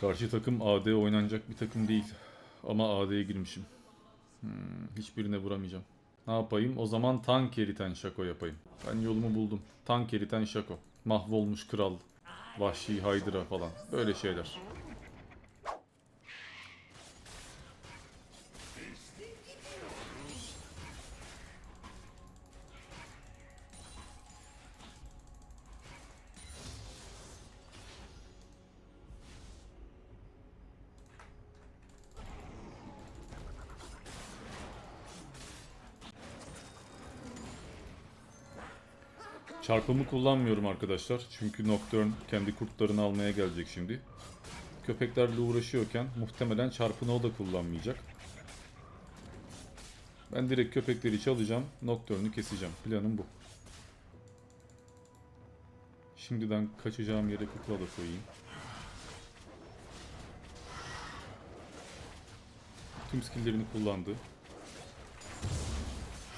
Karşı takım AD oynanacak bir takım değil. Ama AD'ye girmişim. Hmm, hiçbirine vuramayacağım. Ne yapayım? O zaman tank eriten şako yapayım. Ben yolumu buldum. Tank eriten şako. Mahvolmuş kral. Vahşi Haydra falan. Böyle şeyler. Çarpımı kullanmıyorum arkadaşlar. Çünkü Nocturne kendi kurtlarını almaya gelecek şimdi. Köpeklerle uğraşıyorken muhtemelen çarpını o da kullanmayacak. Ben direkt köpekleri çalacağım. Nocturne'ü keseceğim. Planım bu. Şimdiden kaçacağım yere kukla da koyayım. Tüm skilllerini kullandı.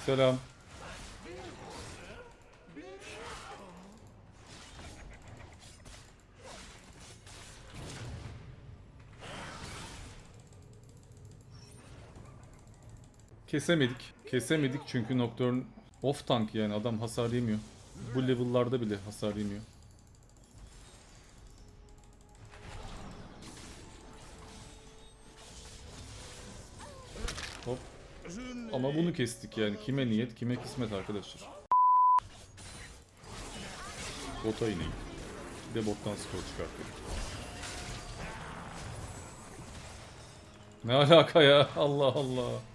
Selam. Kesemedik. Kesemedik çünkü Nocturne off tank yani adam hasar yemiyor. Bu level'larda bile hasar yemiyor. Hop. Ama bunu kestik yani. Kime niyet, kime kısmet arkadaşlar. Bota ineyim. Bir de bottan skor çıkartayım. Ne alaka ya? Allah Allah.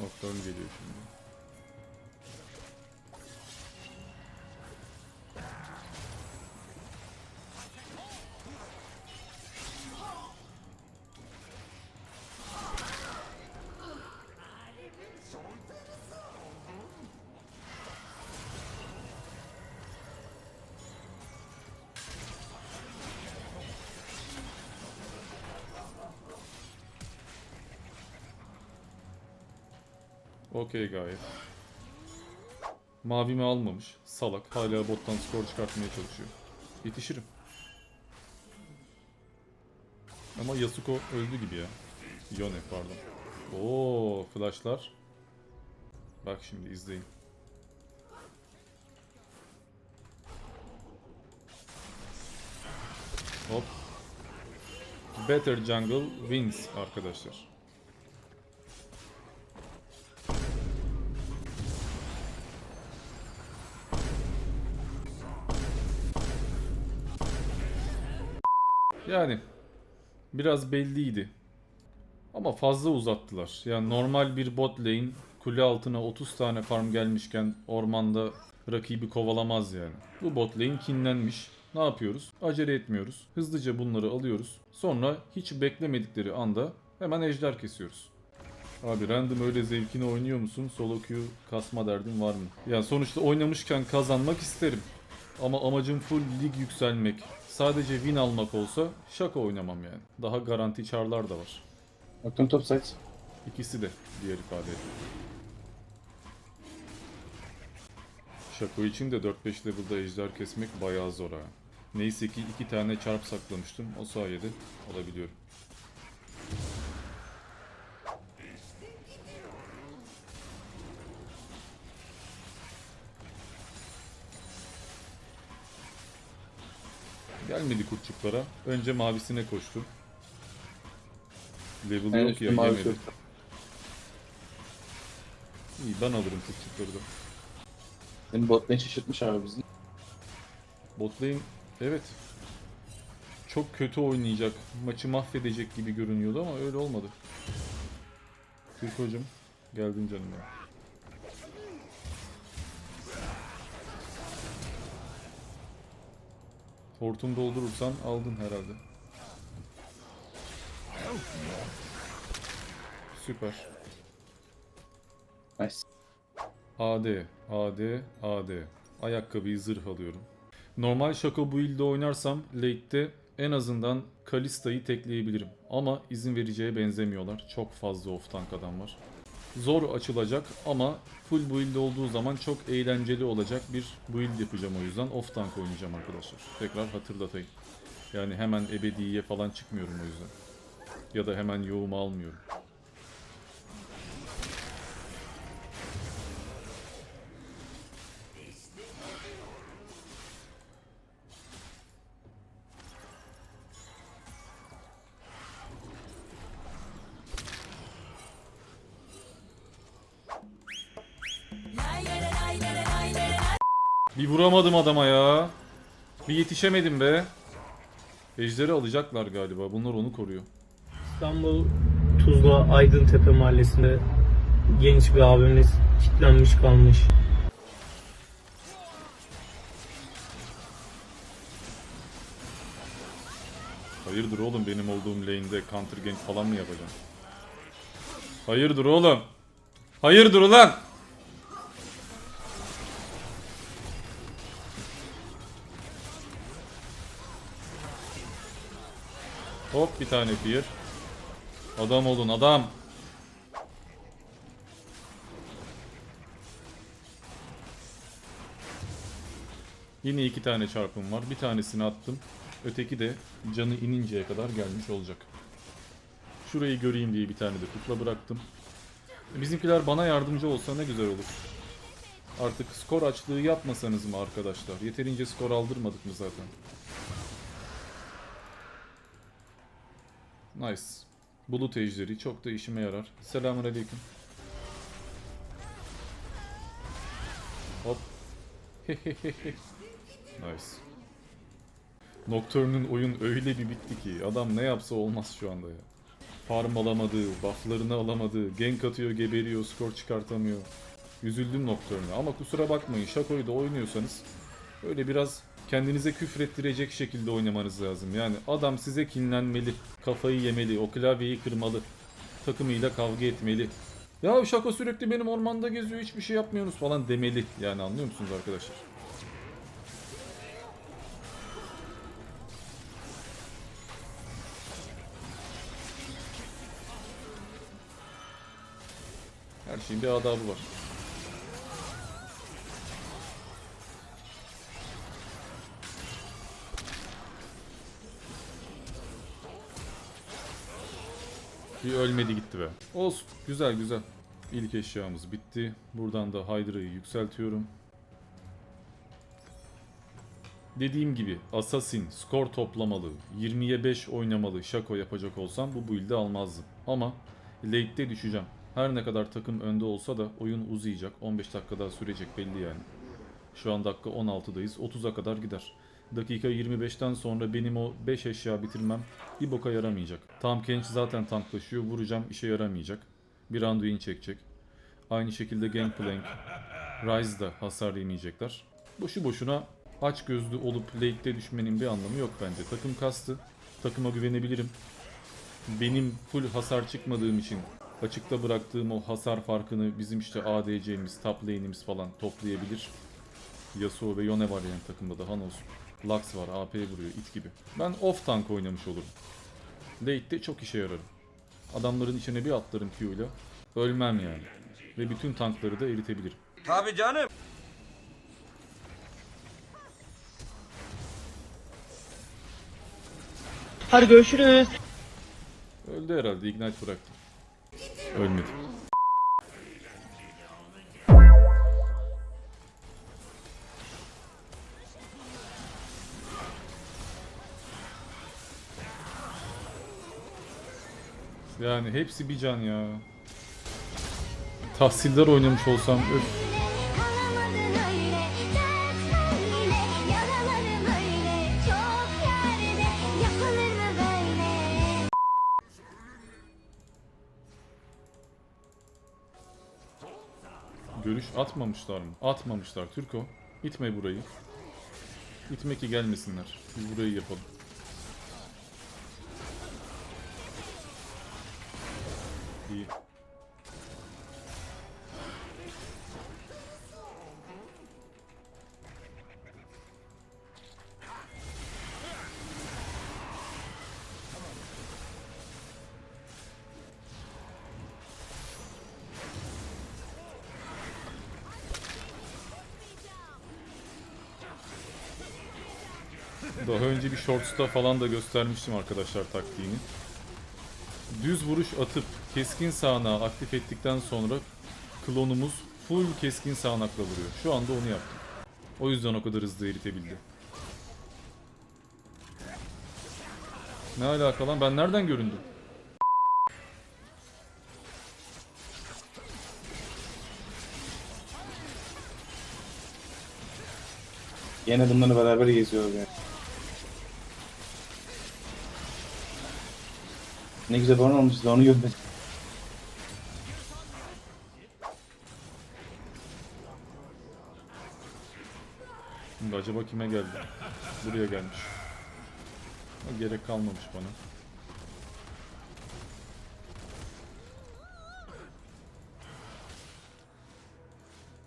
Nocturne geliyor şimdi. Okey gayet. Mavimi almamış. Salak. Hala bottan skor çıkartmaya çalışıyor. Yetişirim. Ama Yasuko öldü gibi ya. Yone pardon. Oo, flashlar. Bak şimdi izleyin. Hop. Better Jungle wins arkadaşlar. Yani biraz belliydi. Ama fazla uzattılar. Yani normal bir bot lane kule altına 30 tane farm gelmişken ormanda rakibi kovalamaz yani. Bu bot lane kinlenmiş. Ne yapıyoruz? Acele etmiyoruz. Hızlıca bunları alıyoruz. Sonra hiç beklemedikleri anda hemen ejder kesiyoruz. Abi random öyle zevkini oynuyor musun? Solo queue kasma derdin var mı? Yani sonuçta oynamışken kazanmak isterim. Ama amacım full lig yükselmek. Sadece win almak olsa şaka oynamam yani. Daha garanti çarlar da var. Nocturne top side. İkisi de diğer ifade. Şako için de 4-5 level'da ejder kesmek bayağı zor ha. Neyse ki iki tane çarp saklamıştım. O sayede alabiliyorum. Gelmedi kurtçuklara. Önce mavisine koştum. Level En yok ya yemedi. İyi ben alırım kurtçukları da. Benim bot lane şaşırtmış abi bizi. Bot lane evet çok kötü oynayacak, maçı mahvedecek gibi görünüyordu ama öyle olmadı. Türk hocam geldin canım ya. Hortum doldurursan aldın herhalde. Süper. Nice. AD, AD, AD. Ayakkabıyı zırh alıyorum. Normal Shaco build'de oynarsam late'de en azından Kalista'yı tekleyebilirim. Ama izin vereceğe benzemiyorlar. Çok fazla off tank adam var. Zor açılacak ama full build olduğu zaman çok eğlenceli olacak bir build yapacağım o yüzden off tank oynayacağım arkadaşlar. Tekrar hatırlatayım. Yani hemen ebediye falan çıkmıyorum o yüzden. Ya da hemen yoğumu almıyorum. Vuramadım adama ya. Bir yetişemedim be. Ejderi alacaklar galiba. Bunlar onu koruyor. İstanbul Tuzla Aydıntepe mahallesinde genç bir abimiz kilitlenmiş kalmış. Hayırdır oğlum benim olduğum lane'de counter gank falan mı yapacağım? Hayırdır oğlum? Hayırdır ulan? Hop bir tane fear. Adam olun adam. Yine iki tane çarpım var. Bir tanesini attım. Öteki de canı ininceye kadar gelmiş olacak. Şurayı göreyim diye bir tane de kukla bıraktım. Bizimkiler bana yardımcı olsa ne güzel olur. Artık skor açlığı yapmasanız mı arkadaşlar? Yeterince skor aldırmadık mı zaten? Nice. Bulut ejderi çok da işime yarar. Selamünaleyküm. Hop. nice. Nocturne'un oyun öyle bir bitti ki adam ne yapsa olmaz şu anda ya. Farm alamadı, bufflarını alamadı, gank atıyor, geberiyor, skor çıkartamıyor. Üzüldüm Nocturne'a ama kusura bakmayın Shaco'yu da oynuyorsanız öyle biraz kendinize küfrettirecek şekilde oynamanız lazım. Yani adam size kinlenmeli, kafayı yemeli, o klavyeyi kırmalı, takımıyla kavga etmeli. Ya Shaco sürekli benim ormanda geziyor hiçbir şey yapmıyorsunuz falan demeli. Yani anlıyor musunuz arkadaşlar? Her şeyin bir adabı var. Ölmedi gitti be. Olsun. Güzel güzel. İlk eşyamız bitti. Buradan da Hydra'yı yükseltiyorum. Dediğim gibi Assassin, skor toplamalı, 20'ye 5 oynamalı Shaco yapacak olsam bu build'i almazdım. Ama late'de düşeceğim. Her ne kadar takım önde olsa da oyun uzayacak. 15 dakika daha sürecek belli yani. Şu an dakika 16'dayız. 30'a kadar gider. Dakika 25'ten sonra benim o 5 eşya bitirmem bir boka yaramayacak. Tam Kench zaten tanklaşıyor. Vuracağım işe yaramayacak. Bir Anduin çekecek. Aynı şekilde Gangplank, Rise da hasar yemeyecekler. Boşu boşuna aç gözlü olup late'de düşmenin bir anlamı yok bence. Takım kastı. Takıma güvenebilirim. Benim full hasar çıkmadığım için açıkta bıraktığım o hasar farkını bizim işte ADC'miz, top lane'imiz falan toplayabilir. Yasuo ve Yone var yani takımda daha ne olsun. Lux var, AP vuruyor, it gibi. Ben off tank oynamış olurum. Late'de çok işe yararım. Adamların içine bir atlarım Q ile. Ölmem yani. Ve bütün tankları da eritebilirim. Tabii canım. Hadi görüşürüz. Öldü herhalde, ignite bıraktım. Ölmedi. Yani hepsi bir can ya. Tahsildar oynamış olsam öf. Görüş atmamışlar mı? Atmamışlar Türko. İtme burayı. İtme ki gelmesinler. Biz burayı yapalım. iyi. Daha önce bir shorts'ta falan da göstermiştim arkadaşlar taktiğini. Düz vuruş atıp keskin sağanağı aktif ettikten sonra klonumuz full keskin sağanakla vuruyor. Şu anda onu yaptım. O yüzden o kadar hızlı eritebildi. Ne alaka lan? Ben nereden göründüm? Yine bunları beraber geziyoruz yani. Ne güzel baron olmuş da onu gördüm. Acaba kime geldi? Buraya gelmiş. Ha, Gerek kalmamış bana.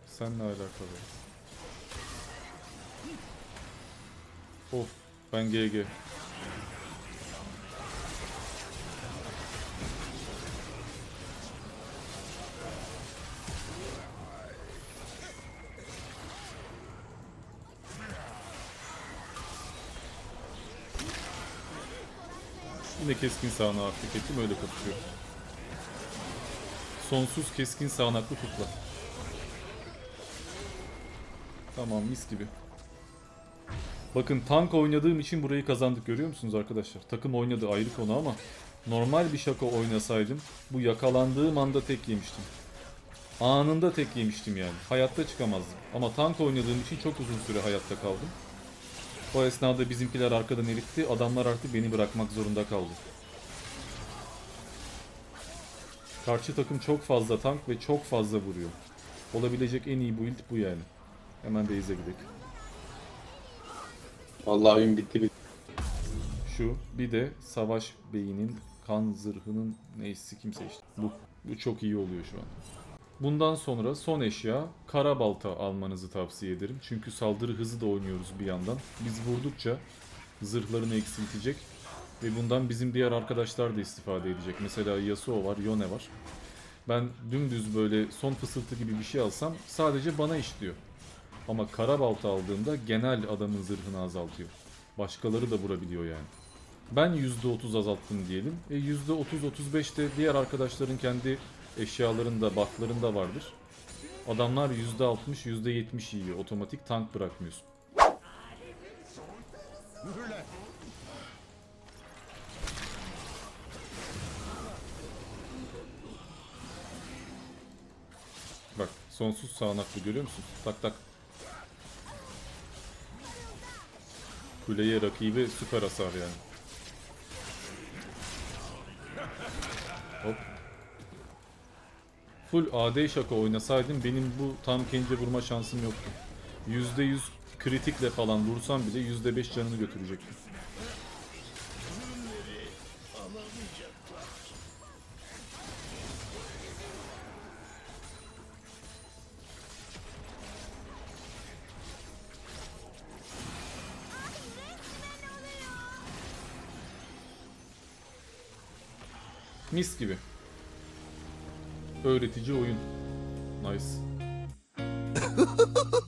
Senle alakalı. Of ben GG. Yine keskin sağanağı aktif ettim öyle kapışıyor. Sonsuz keskin sağanaklı kukla. Tamam mis gibi. Bakın tank oynadığım için burayı kazandık görüyor musunuz arkadaşlar? Takım oynadı ayrı konu ama normal bir şaka oynasaydım bu yakalandığım anda tek yemiştim. Anında tek yemiştim yani. Hayatta çıkamazdım. Ama tank oynadığım için çok uzun süre hayatta kaldım. O esnada bizimkiler arkadan eritti. Adamlar artık beni bırakmak zorunda kaldı. Karşı takım çok fazla tank ve çok fazla vuruyor. Olabilecek en iyi build bu yani. Hemen base'e gidelim. Vallahi oyun bitti bitti. Şu bir de Savaş Bey'inin kan zırhının neyse kimse işte. Bu. Bu çok iyi oluyor şu an. Bundan sonra son eşya kara balta almanızı tavsiye ederim. Çünkü saldırı hızı da oynuyoruz bir yandan. Biz vurdukça zırhlarını eksiltecek ve bundan bizim diğer arkadaşlar da istifade edecek. Mesela Yasuo var, Yone var. Ben dümdüz böyle son fısıltı gibi bir şey alsam sadece bana işliyor. Ama kara balta aldığımda genel adamın zırhını azaltıyor. Başkaları da vurabiliyor yani. Ben %30 azalttım diyelim. E %30-35 de diğer arkadaşların kendi eşyalarında, bufflarında vardır. Adamlar %60, %70 yiyor. Otomatik tank bırakmıyorsun. Bak sonsuz sağanaklı görüyor musun? Tak tak. Kuleye rakibi süper hasar yani. Hop. Full AD şaka oynasaydım benim bu tam kence vurma şansım yoktu. %100 kritikle falan vursam bile %5 canını götürecektim. Mis gibi. Öğretici oyun. Nice.